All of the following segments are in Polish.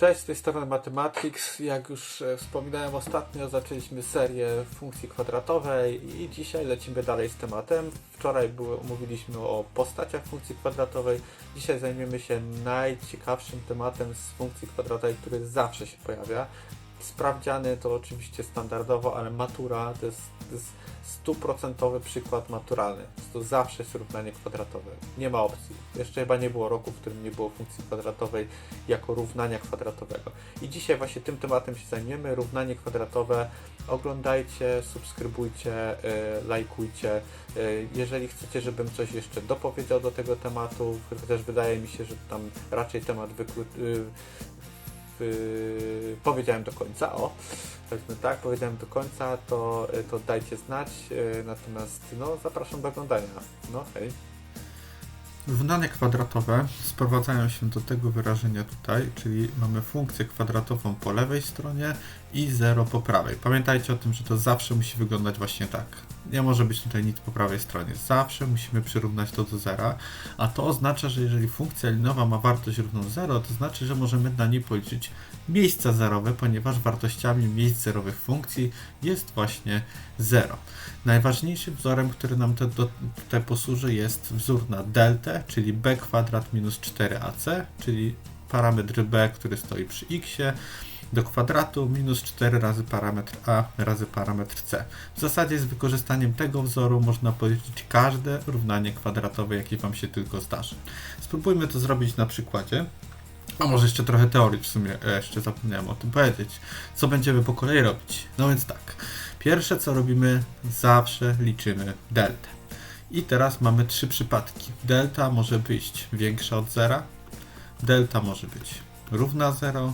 Cześć, z tej strony Mathematics. Jak już e, wspominałem ostatnio, zaczęliśmy serię funkcji kwadratowej i dzisiaj lecimy dalej z tematem. Wczoraj mówiliśmy o postaciach funkcji kwadratowej. Dzisiaj zajmiemy się najciekawszym tematem z funkcji kwadratowej, który zawsze się pojawia. Sprawdziany to oczywiście standardowo, ale matura to jest, to jest stuprocentowy przykład maturalny. To zawsze jest równanie kwadratowe. Nie ma opcji. Jeszcze chyba nie było roku, w którym nie było funkcji kwadratowej jako równania kwadratowego. I dzisiaj właśnie tym tematem się zajmiemy. Równanie kwadratowe. Oglądajcie, subskrybujcie, yy, lajkujcie. Yy, jeżeli chcecie, żebym coś jeszcze dopowiedział do tego tematu, chociaż wydaje mi się, że tam raczej temat wyklu... Yy, powiedziałem do końca, o, powiedzmy tak, powiedziałem do końca, to, to dajcie znać, yy, natomiast no, zapraszam do oglądania. No hej. Równania kwadratowe sprowadzają się do tego wyrażenia tutaj, czyli mamy funkcję kwadratową po lewej stronie i 0 po prawej. Pamiętajcie o tym, że to zawsze musi wyglądać właśnie tak. Nie może być tutaj nic po prawej stronie. Zawsze musimy przyrównać to do zera, a to oznacza, że jeżeli funkcja linowa ma wartość równą 0, to znaczy, że możemy na niej policzyć miejsca zerowe, ponieważ wartościami miejsc zerowych funkcji jest właśnie 0. Najważniejszym wzorem, który nam to, do, tutaj posłuży jest wzór na deltę, czyli b kwadrat minus 4ac, czyli parametr b, który stoi przy x do kwadratu minus 4 razy parametr a razy parametr c. W zasadzie z wykorzystaniem tego wzoru można policzyć każde równanie kwadratowe, jakie Wam się tylko zdarzy. Spróbujmy to zrobić na przykładzie. A może jeszcze trochę teorii w sumie, e, jeszcze zapomniałem o tym powiedzieć. Co będziemy po kolei robić? No więc tak. Pierwsze co robimy, zawsze liczymy deltę. I teraz mamy trzy przypadki. Delta może być większa od zera, delta może być równa 0,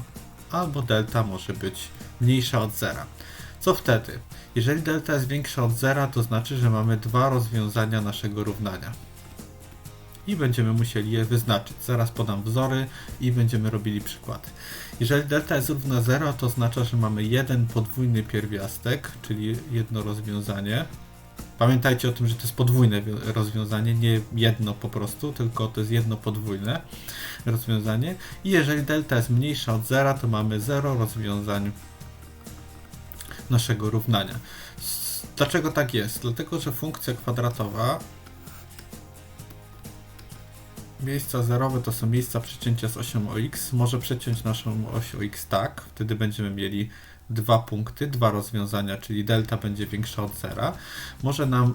albo delta może być mniejsza od zera. Co wtedy? Jeżeli delta jest większa od zera, to znaczy, że mamy dwa rozwiązania naszego równania. I będziemy musieli je wyznaczyć. Zaraz podam wzory i będziemy robili przykłady. Jeżeli delta jest równa 0, to oznacza, że mamy jeden podwójny pierwiastek, czyli jedno rozwiązanie. Pamiętajcie o tym, że to jest podwójne rozwiązanie, nie jedno po prostu, tylko to jest jedno podwójne rozwiązanie. I jeżeli delta jest mniejsza od 0, to mamy 0 rozwiązań naszego równania. Dlaczego tak jest? Dlatego, że funkcja kwadratowa miejsca zerowe to są miejsca przecięcia z osią OX. Może przeciąć naszą oś OX tak, wtedy będziemy mieli dwa punkty, dwa rozwiązania, czyli delta będzie większa od zera. Może nam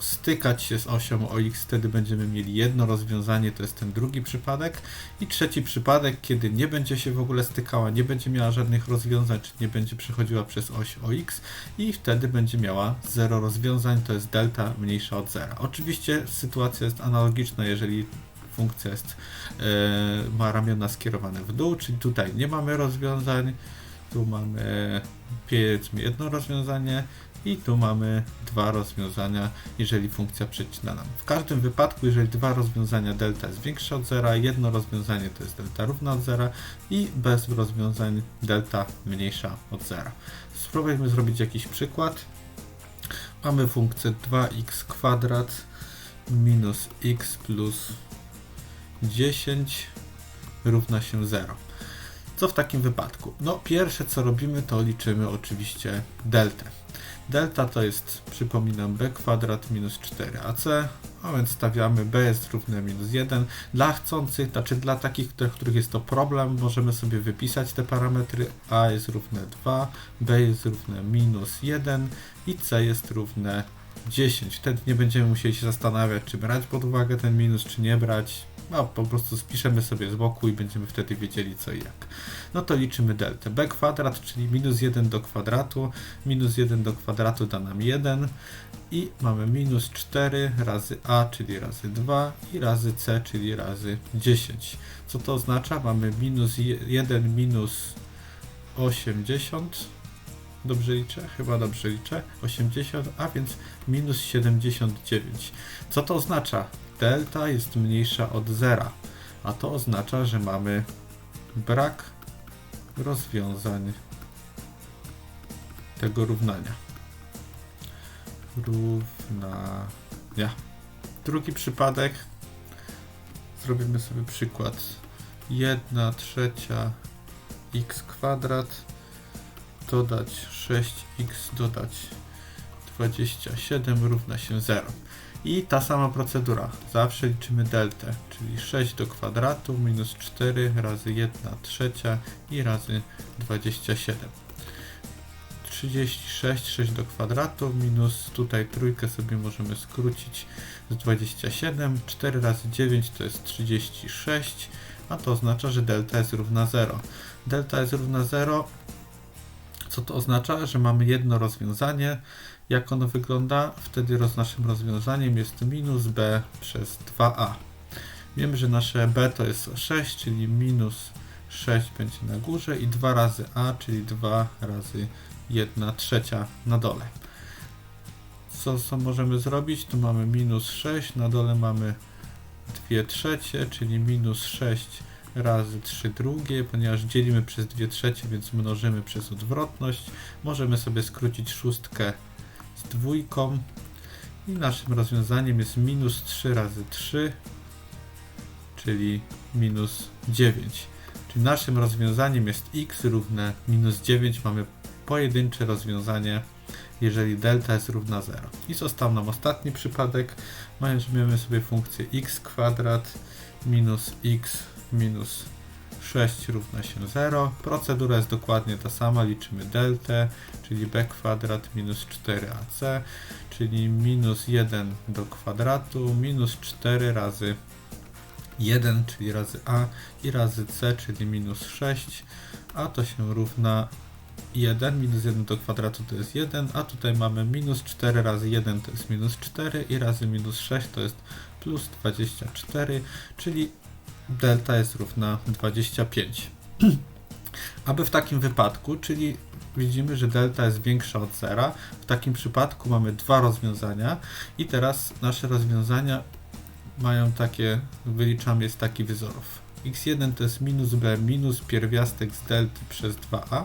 stykać się z osią OX, wtedy będziemy mieli jedno rozwiązanie, to jest ten drugi przypadek. I trzeci przypadek, kiedy nie będzie się w ogóle stykała, nie będzie miała żadnych rozwiązań, czy nie będzie przechodziła przez oś OX i wtedy będzie miała zero rozwiązań, to jest delta mniejsza od zera. Oczywiście sytuacja jest analogiczna, jeżeli funkcja jest, yy, ma ramiona skierowane w dół, czyli tutaj nie mamy rozwiązań, tu mamy powiedzmy jedno rozwiązanie i tu mamy dwa rozwiązania, jeżeli funkcja przecina nam. W każdym wypadku, jeżeli dwa rozwiązania delta jest większe od zera, jedno rozwiązanie to jest delta równa od zera i bez rozwiązań delta mniejsza od zera. Spróbujmy zrobić jakiś przykład. Mamy funkcję 2x kwadrat minus x plus 10 równa się 0. Co w takim wypadku? No, pierwsze co robimy, to liczymy oczywiście deltę. Delta to jest, przypominam, b kwadrat minus 4ac, a więc stawiamy b jest równe minus 1. Dla chcących, znaczy dla takich, dla których jest to problem, możemy sobie wypisać te parametry. a jest równe 2, b jest równe minus 1 i c jest równe 10. Wtedy nie będziemy musieli się zastanawiać, czy brać pod uwagę ten minus, czy nie brać no po prostu spiszemy sobie z boku i będziemy wtedy wiedzieli co i jak. No to liczymy deltę. b kwadrat, czyli minus 1 do kwadratu, minus 1 do kwadratu da nam 1 i mamy minus 4 razy a, czyli razy 2 i razy c, czyli razy 10. Co to oznacza? Mamy minus 1 minus 80 Dobrze liczę? Chyba dobrze liczę. 80, a więc minus 79. Co to oznacza? Delta jest mniejsza od zera, a to oznacza, że mamy brak rozwiązań tego równania. Równania. Drugi przypadek. Zrobimy sobie przykład. 1 trzecia x kwadrat dodać 6x dodać 27 równa się 0. I ta sama procedura. Zawsze liczymy deltę, czyli 6 do kwadratu minus 4 razy 1 trzecia i razy 27. 36, 6 do kwadratu minus tutaj trójkę sobie możemy skrócić z 27. 4 razy 9 to jest 36, a to oznacza, że delta jest równa 0. Delta jest równa 0. Co to oznacza? Że mamy jedno rozwiązanie. Jak ono wygląda? Wtedy naszym rozwiązaniem jest minus b przez 2a. Wiemy, że nasze b to jest 6, czyli minus 6 będzie na górze i 2 razy a, czyli 2 razy 1 trzecia na dole. Co, co możemy zrobić? Tu mamy minus 6, na dole mamy 2 trzecie, czyli minus 6 razy 3 drugie, ponieważ dzielimy przez 2 trzecie, więc mnożymy przez odwrotność. Możemy sobie skrócić szóstkę z dwójką i naszym rozwiązaniem jest minus 3 razy 3, czyli minus 9. Czyli naszym rozwiązaniem jest x równe minus 9. Mamy pojedyncze rozwiązanie, jeżeli delta jest równa 0. I został nam ostatni przypadek. Weźmiemy sobie funkcję x kwadrat minus x minus 6 równa się 0. Procedura jest dokładnie ta sama. Liczymy deltę, czyli b kwadrat minus 4ac, czyli minus 1 do kwadratu minus 4 razy 1, czyli razy a i razy c, czyli minus 6, a to się równa 1, minus 1 do kwadratu to jest 1, a tutaj mamy minus 4 razy 1 to jest minus 4 i razy minus 6 to jest plus 24, czyli delta jest równa 25. Aby w takim wypadku, czyli widzimy, że delta jest większa od zera, w takim przypadku mamy dwa rozwiązania i teraz nasze rozwiązania mają takie, wyliczamy jest taki wzorów. x1 to jest minus b minus pierwiastek z delty przez 2a,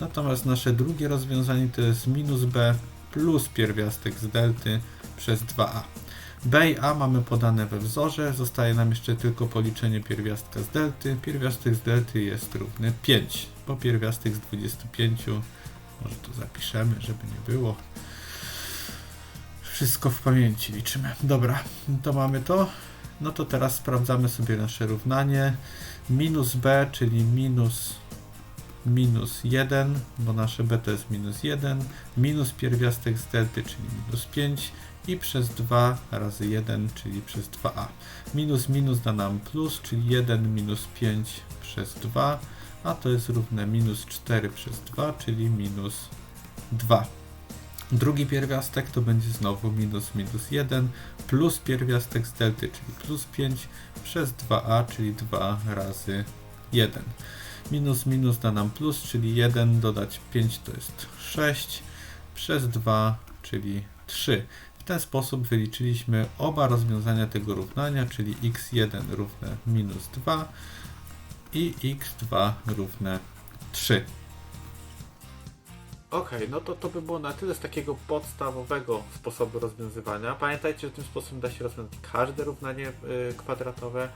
natomiast nasze drugie rozwiązanie to jest minus b plus pierwiastek z delty przez 2a. B i a mamy podane we wzorze, zostaje nam jeszcze tylko policzenie pierwiastka z delty. Pierwiastek z delty jest równy 5, bo pierwiastek z 25, może to zapiszemy, żeby nie było. Wszystko w pamięci liczymy. Dobra, to mamy to. No to teraz sprawdzamy sobie nasze równanie. Minus b, czyli minus minus 1, bo nasze b to jest minus 1, minus pierwiastek z delty, czyli minus 5 i przez 2 razy 1, czyli przez 2a. Minus minus da nam plus, czyli 1 minus 5 przez 2, a to jest równe minus 4 przez 2, czyli minus 2. Drugi pierwiastek to będzie znowu minus minus 1 plus pierwiastek z delty, czyli plus 5 przez 2a, czyli 2 razy 1. Minus minus da nam plus, czyli 1 dodać 5 to jest 6 przez 2, czyli 3. Ten sposób wyliczyliśmy oba rozwiązania tego równania, czyli x1 równe minus 2 i x2 równe 3. Okej, no to to by było na tyle z takiego podstawowego sposobu rozwiązywania. Pamiętajcie, że tym sposobem da się rozwiązać każde równanie y, kwadratowe,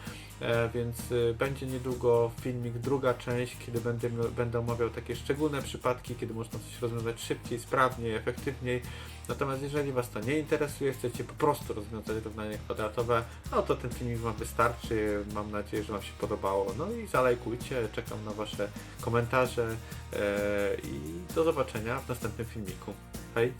więc y, będzie niedługo filmik, druga część, kiedy będę, będę omawiał takie szczególne przypadki, kiedy można coś rozwiązać szybciej, sprawniej, efektywniej. Natomiast jeżeli Was to nie interesuje, chcecie po prostu rozwiązać równanie kwadratowe, no to ten filmik Wam wystarczy. Mam nadzieję, że Wam się podobało. No i zalajkujcie, czekam na Wasze komentarze e, i do zobaczenia w następnym filmiku. Hej!